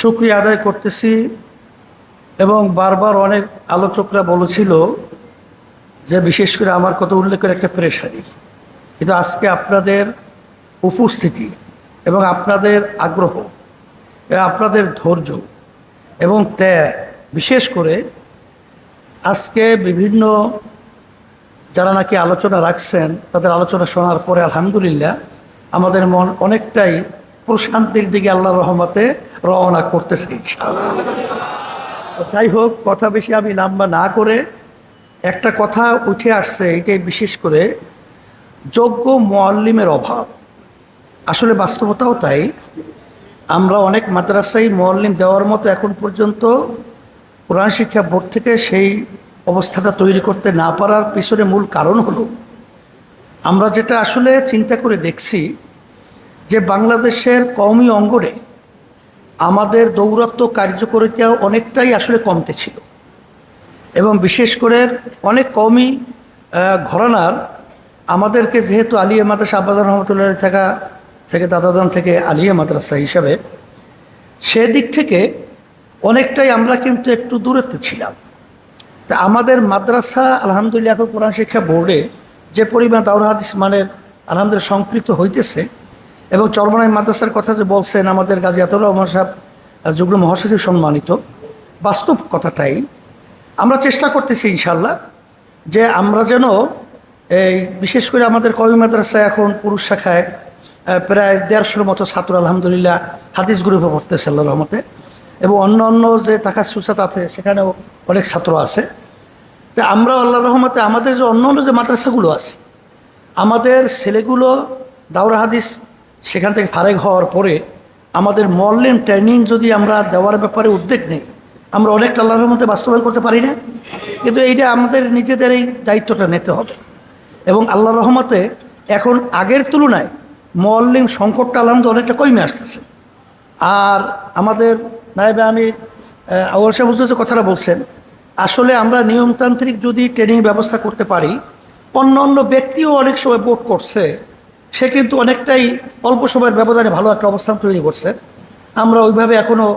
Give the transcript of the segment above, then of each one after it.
শুক্রিয়া আদায় করতেছি এবং বারবার অনেক আলোচকরা বলেছিল যে বিশেষ করে আমার কথা উল্লেখ করে একটা প্রেশারি কিন্তু আজকে আপনাদের উপস্থিতি এবং আপনাদের আগ্রহ আপনাদের ধৈর্য এবং ত্যাগ, বিশেষ করে আজকে বিভিন্ন যারা নাকি আলোচনা রাখছেন, তাদের আলোচনা শোনার পরে আলহামদুলিল্লাহ আমাদের মন অনেকটাই প্রশান্তির দিকে আল্লাহ রহমতে রওনা করতেছে। যাই হোক, কথা বেশি আমি লম্বা না করে একটা কথা উঠে আসছে, এটাই বিশেষ করে যোগ্য মোয়াল্লিমের অভাব আসলে বাস্তবতাও তাই আমরা অনেক মাদ্রাসায় মোয়াল্লিম দেওয়ার মতো এখন পর্যন্ত কোরআন শিক্ষা বোর্ড থেকে সেই অবস্থাটা তৈরি করতে না পারার পিছনে মূল কারণ হলো, আমরা যেটা আসলে চিন্তা করে দেখছি যে বাংলাদেশের কওমি অঙ্গনে আমাদের দৌরত্ব কার্যকরিতা অনেকটাই আসলে কমতে ছিল। এবং বিশেষ করে অনেক কমই ঘরানার আমাদেরকে যেহেতু আলিয়া মাদ্রাসা আব্বাদ রহমতুল্লাহ থাকা থেকে দাদাদান থেকে আলিয়া মাদ্রাসা হিসাবে, সেদিক থেকে অনেকটাই আমরা কিন্তু একটু দূরত্বে ছিলাম। তা আমাদের মাদ্রাসা আলহামদুলিল্লাহ এখন কোরআন শিক্ষা বোর্ডে যে পরিমাণ দাউরা হাদিস মানের আলহামদুলিল্লাহ সম্পৃক্ত হইতেছে এবং চরমনাই মাদ্রাসার কথা যে বলছেন আমাদের গাজী আতুর রহমান সাহেব যুগ্ম মহাসচিব সম্মানিত, বাস্তব কথাটাই, আমরা চেষ্টা করতেছি ইনশাল্লাহ যে আমরা যেন এই বিশেষ করে আমাদের কবি মাদ্রাসায় এখন পুরুষ শাখায় প্রায় দেড়শোর মতো ছাত্র আলহামদুলিল্লাহ হাদিস গ্রুপে পড়তেছে আল্লাহ রহমতে এবং অন্য অন্য যে টাকা সুসাত আছে সেখানেও অনেক ছাত্র আছে। তা আমরা আল্লাহ রহমতে আমাদের যে অন্য অন্য যে মাদ্রাসাগুলো আছে, আমাদের ছেলেগুলো দাউরা হাদিস সেখান থেকে ফারেক হওয়ার পরে আমাদের মল্লিন ট্রেনিং যদি আমরা দেওয়ার ব্যাপারে উদ্যোগ নেই, আমরা অনেকটা আল্লাহর মধ্যে বাস্তবায়ন করতে পারি না। কিন্তু এইটা আমাদের নিজেদের এই দায়িত্বটা নিতে হবে। এবং আল্লাহ রহমতে এখন আগের তুলনায় মল্লিম সংকটটা আলহামদুলিল্লাহ অনেকটা কমে আসতেছে। আর আমাদের নাইবে আমি আউয়াল সাহেব যে কথাটা বলছেন, আসলে আমরা নিয়মতান্ত্রিক যদি ট্রেনিং ব্যবস্থা করতে পারি অন্য অন্য ব্যক্তিও অনেক সময় বোর্ড করছে সে কিন্তু অনেকটাই অল্প সময়ের ব্যবধানে ভালো একটা অবস্থান তৈরি করছে। আমরা ওইভাবে এখনও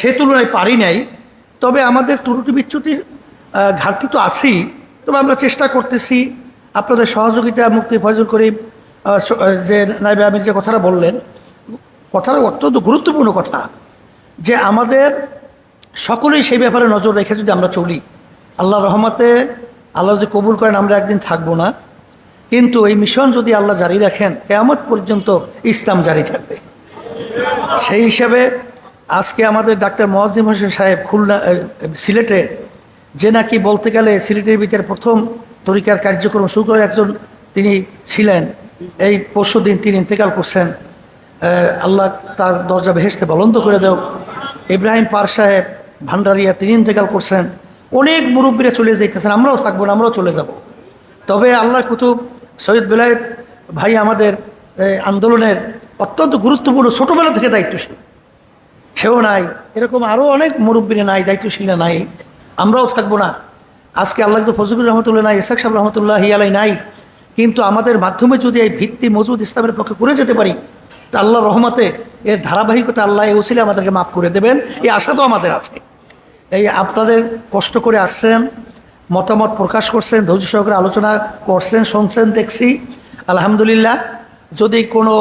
সে তুলনায় পারি নাই। তবে আমাদের ত্রুটি বিচ্যুতির ঘাটতি তো আছেই। তবে আমরা চেষ্টা করতেছি আপনাদের সহযোগিতা, মুক্তি ফয়জুল করিম যে নাইবে আমির যে কথাটা বললেন, কথাটা অত্যন্ত গুরুত্বপূর্ণ কথা যে আমাদের সকলেই সেই ব্যাপারে নজর রেখে যদি আমরা চলি আল্লাহ রহমাতে, আল্লাহ যদি কবুল করেন, আমরা একদিন থাকব না। কিন্তু এই মিশন যদি আল্লাহ জারি রাখেন কেয়ামত পর্যন্ত ইসলাম জারি থাকবে। সেই হিসাবে আজকে আমাদের ডাক্তার মোয়াজ্জিম হোসেন সাহেব খুলনা এ, সিলেটের যে নাকি বলতে গেলে সিলেটের ভিতরে প্রথম তরিকার কার্যক্রম শুরু করে একজন তিনি ছিলেন। এই পরশু দিন তিনি ইন্তেকাল করছেন। আল্লাহ তার দরজা বেহেসতে বলন্দ করে দেও। ইব্রাহিম পার সাহেব ভান্ডারিয়া তিনি ইন্তেকাল করছেন। অনেক মুরব্বীরা চলে যাইতেছেন আমরাও থাকব না আমরাও চলে যাব। তবে আল্লাহ কুতুব সৈয়দ বেলায়েত ভাই আমাদের আন্দোলনের অত্যন্ত গুরুত্বপূর্ণ ছোটোবেলা থেকে দায়িত্বশীল। সেও নাই, এরকম আরও অনেক মুরব্বীরা নাই দায়িত্বশীল নাই, আমরাও থাকব না। আজকে আল্লাহ ফজলুর রহমতুল্লাহ নাই ইসাক সাহেব রহমতুল্লাহ হিয়ালাই নাই, কিন্তু আমাদের মাধ্যমে যদি এই ভিত্তি মজুদ ইসলামের পক্ষে করে যেতে পারি, তা আল্লাহ রহমতে এর ধারাবাহিকতা আল্লাহ এই উসিলে আমাদেরকে মাফ করে দেবেন, এই আশা তো আমাদের আছে। এই আপনাদের কষ্ট করে আসছেন মতামত প্রকাশ করছেন, ধৈর্য সহকারে আলোচনা করছেন, শুনছেন, দেখছি। আলহামদুলিল্লাহ, যদি কোনো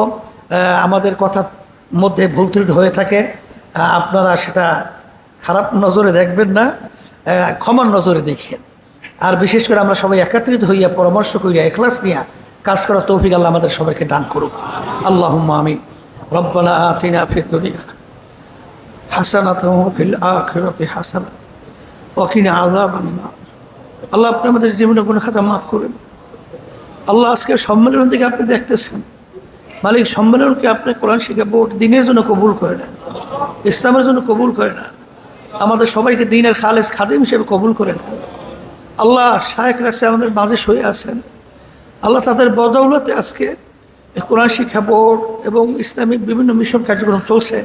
আমাদের কথার মধ্যে ভুল ত্রুটি হয়ে থাকে আপনারা সেটা খারাপ নজরে দেখবেন না ক্ষমার নজরে দেখেন। আর বিশেষ করে আমরা সবাই একত্রিত হইয়া পরামর্শ করিয়া, এখলাস নিয়া কাজ করার তৌফিক আল্লাহ আমাদের সবাইকে দান করুক। আল্লাহ আমি রব্বানা আতিনা ফিদ দুনিয়া হাসানাত হাসানা। আল্লাহ আপনি আমাদের জীবনে কোনো খাতা মাফ করেন। আল্লাহ আজকে সম্মেলন থেকে আপনি দেখতেছেন। মালিক সম্মেলনকে আপনি কোরআন শিখে বোর্ড দিনের জন্য কবুল করে না, ইসলামের জন্য কবুল করে না, আমাদের সবাইকে দিনের খালেজ খাদিম হিসেবে কবুল করে না। আল্লাহ শায়েক রাখছে আমাদের মাঝে শুয়ে আছেন। আল্লাহ তাদের বদৌলতে আজকে কোরআন শিক্ষা বোর্ড এবং ইসলামিক বিভিন্ন মিশন কার্যক্রম চলছে।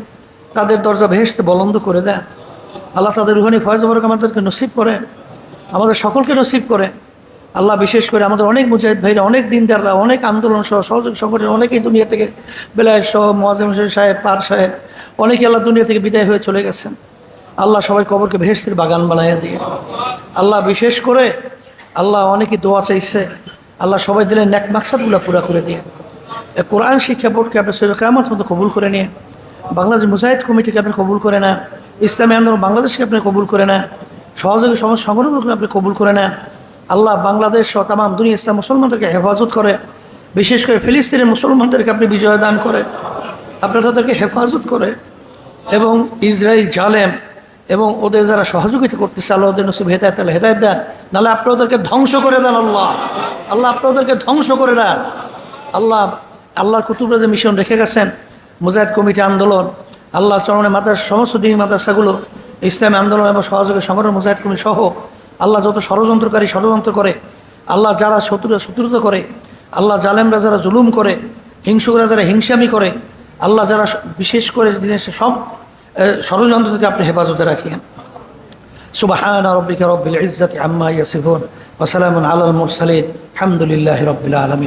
তাদের দরজা ভেসতে বলন্দ করে দেন। আল্লাহ তাদের রুহানি ফয়জ বরক আমাদেরকে নসিব করেন। আমাদের সকলকে নসিব করে, আল্লাহ বিশেষ করে আমাদের অনেক মুজাহিদ ভাইরা, অনেক দিনদাররা, অনেক আন্দোলন সহ, সহযোগী সংগঠন অনেকেই দুনিয়া থেকে বেলায় সহ মহাজিম সাহেব, পার সাহেব অনেকে আল্লাহ দুনিয়া থেকে বিদায় হয়ে চলে গেছেন। আল্লাহ সবাই কবরকে ভেস্তির বাগান বানাইয়া দিয়ে। আল্লাহ বিশেষ করে আল্লাহ অনেকে দোয়া চাইছে, আল্লাহ সবাই দিলে ন্যাক মাকসাদগুলো পুরা করে দিয়ে। কোরআন শিক্ষা বোর্ডকে আপনি সৈয়দ কেমন মতো কবুল করে নিয়ে, বাংলাদেশ মুজাহিদ কমিটিকে আপনি কবুল করে না, ইসলামী আন্দোলন বাংলাদেশকে আপনি কবুল করে নেন সহযোগী সমাজ সংগঠনগুলোকে আপনি কবুল করে নেন। আল্লাহ বাংলাদেশ সহ তাম দুনিয়া ইসলাম মুসলমানদেরকে হেফাজত করে, বিশেষ করে ফিলিস্তিনের মুসলমানদেরকে আপনি বিজয় দান করে আপনি তাদেরকে হেফাজত করে এবং ইসরায়েল জালেম এবং ওদের যারা সহযোগিতা করতেছে, আল্লাহ ওদের নসিব হেদায়ত আল্লাহ হেদায়ত দেন। নাহলে আপনি ওদেরকে ধ্বংস করে দেন আল্লাহ। আল্লাহ আপনি ওদেরকে ধ্বংস করে দেন। আল্লাহ, আল্লাহর কুতুবরা যে মিশন রেখে গেছেন, মুজাহিদ কমিটি আন্দোলন আল্লাহ চরণে মাদ্রাস, সমস্ত দিনী মাদ্রাসাগুলো ইসলামী আন্দোলন এবং সহযোগী সংগঠন মুজাহিদ কমিটি সহ আল্লাহ যত ষড়যন্ত্রকারী ষড়যন্ত্র করে, আল্লাহ যারা শত্রু, শত্রুতা করে, আল্লাহ জালেমরা যারা জুলুম করে, হিংসুকরা যারা হিংসামি করে, আল্লাহ যারা বিশেষ করে দিনের সব ষড়যন্ত্র থেকে আপনি হেফাজতে রাখিয়েন সুবাহান রব্বিকা রব্বিল ইজ্জাতি আম্মা ইয়াসিফুন, ওয়া সালামুন আলাল মুরসালিন আলহামদুলিল্লাহি রাব্বিল আলামিন।